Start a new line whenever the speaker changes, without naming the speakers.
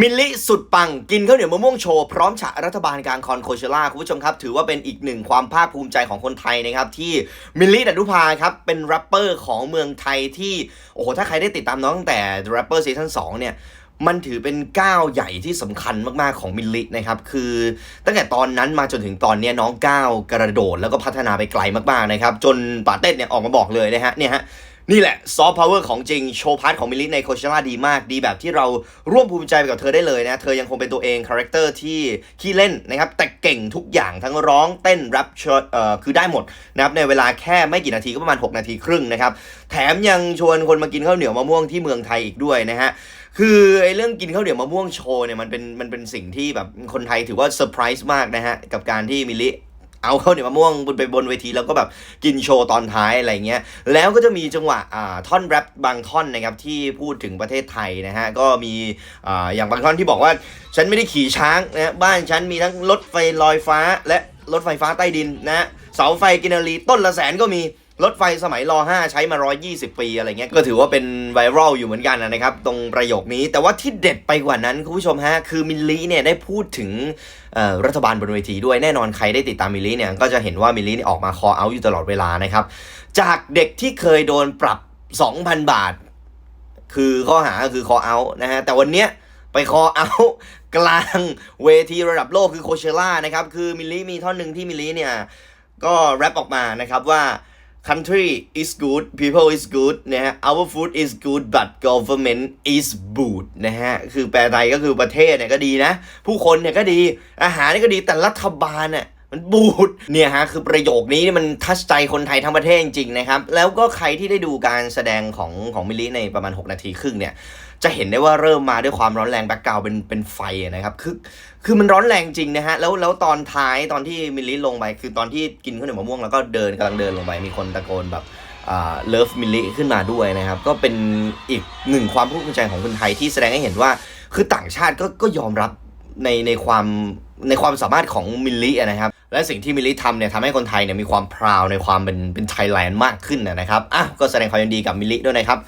มิลลิสุดปังกินข้าวเหนียวมะม่วงโชว์พร้อมฉะรัฐบาลกลางคอนโคเชล่าคุณผู้ชมครับ ถือว่าเป็นอีกหนึ่งความภาคภูมิใจของคนไทยนะครับ ที่มิลลิดันุภาครับ เป็นแรปเปอร์ของเมืองไทยที่ โอ้โห ถ้าใครได้ติดตามน้องตั้งแต่ The Rapper Season 2 เนี่ยมันถือเป็นก้าวใหญ่ที่สำคัญมาก ๆ ของมิลลินะครับ คือตั้งแต่ตอนนั้นมาจนถึงตอนนี้น้องก้าวกระโดดแล้วก็พัฒนาไปไกลมาก ๆ นะครับ จนป่าเต้นเนี่ยออกมาบอกเลยนะฮะเนี่ยฮะ นี่แหละซอฟต์พาวเวอร์ของจริงโชว์พาร์ทของมิลลิในโคเชล่าดีมาก ดีแบบที่เราร่วมภูมิใจไปกับเธอได้เลยนะ เธอยังคงเป็นตัวเองคาแรคเตอร์ที่ขี้เล่นนะครับ แต่เก่งทุกอย่างทั้งร้องเต้นแรปเชิเอ่อคือได้หมดนะครับในเวลาแค่ไม่กี่นาทีก็ประมาณ 6 นาทีครึ่งนะครับ แถมยังชวนคนมากินข้าวเหนียวมะม่วงที่เมืองไทยอีกด้วยนะฮะคือไอ้เรื่องกินข้าวเหนียวมะม่วงโชว์เนี่ยมันเป็นมันเป็นสิ่งที่แบบคนไทยถือว่าเซอร์ไพรส์มากนะฮะกับการที่มิลลิ เอาเข้าเหนียวมะม่วงบนไปบนเวทีแล้วก็แบบกินโชว์ตอนท้ายอะไรเงี้ยแล้วก็จะมีจังหวะอ่าท่อนแรปบางท่อนนะครับที่พูดถึงประเทศไทยนะฮะก็มีอ่าอย่างบางท่อนที่บอกว่าฉันไม่ได้ขี่ช้างนะบ้านฉันมีทั้งรถไฟลอยฟ้า และรถไฟฟ้าใต้ดินนะเสาไฟกินารีต้นละแสนก็มี รถไฟสมัยรอ5ใช้มา 120 ปีอะไรเงี้ย ก็ถือว่าเป็นไวรัลอยู่เหมือนกันนะครับ ตรงประโยคนี้ แต่ว่าที่เด็ดไปกว่านั้นคุณผู้ชมฮะ คือมิลลีเนี่ยได้พูดถึงรัฐบาลบนเวทีด้วยแน่นอนใครได้ติดตามมิลลีเนี่ย ก็จะเห็นว่ามิลลี่ออกมาคอเอาอยู่ตลอดเวลานะครับ จากเด็กที่เคยโดนปรับ 2,000 บาท คือข้อหาคือคอเอานะฮะ แต่วันเนี้ยไปคอเอากลางเวทีระดับโลกคือโคเชล่านะครับ คือมิลลีมีท่อนหนึ่งที่มิลลีเนี่ยก็แรปออกมานะครับว่า country is good people is good นะฮะ our food is good but government is bad นะฮะ คือแปลไทยก็คือประเทศเนี่ยก็ดีนะ ผู้คนเนี่ยก็ดี อาหารเนี่ยก็ดี แต่รัฐบาลเนี่ย มันบูดเนี่ยฮะคือประโยคนี้มันทัชใจคนไทยทั้งประเทศจริงๆนะครับแล้วก็ใครที่ได้ดูการแสดงของของมิลลิในประมาณ 6 นาทีครึ่งเนี่ยจะเห็นได้ว่าเริ่มมาด้วยความร้อนแรงแบ็กกราวเป็นเป็นไฟนะครับคือคือมันร้อนแรงจริงนะฮะแล้วแล้วตอนท้ายตอนที่มิลลิลงไป คือตอนที่กินข้าวเหนียวมะม่วงแล้วก็เดินกำลังเดินลงไปมีคนตะโกนแบบอ่าเลิฟมิลลิขึ้นมาด้วยนะครับ ก็เป็นอีกหนึ่งความภูมิใจของคนไทยที่แสดงให้เห็นว่า คือต่างชาติก็ก็ยอมรับในในความในความสามารถของมิลลิอะนะครับ และสิ่งที่มิลลิทำเนี่ยทำให้คนไทยเนี่ยมีความพราวในความเป็นเป็นไทยแลนด์มากขึ้นนะครับอะก็แสดงความยินดีกับมิลลิด้วยนะครับ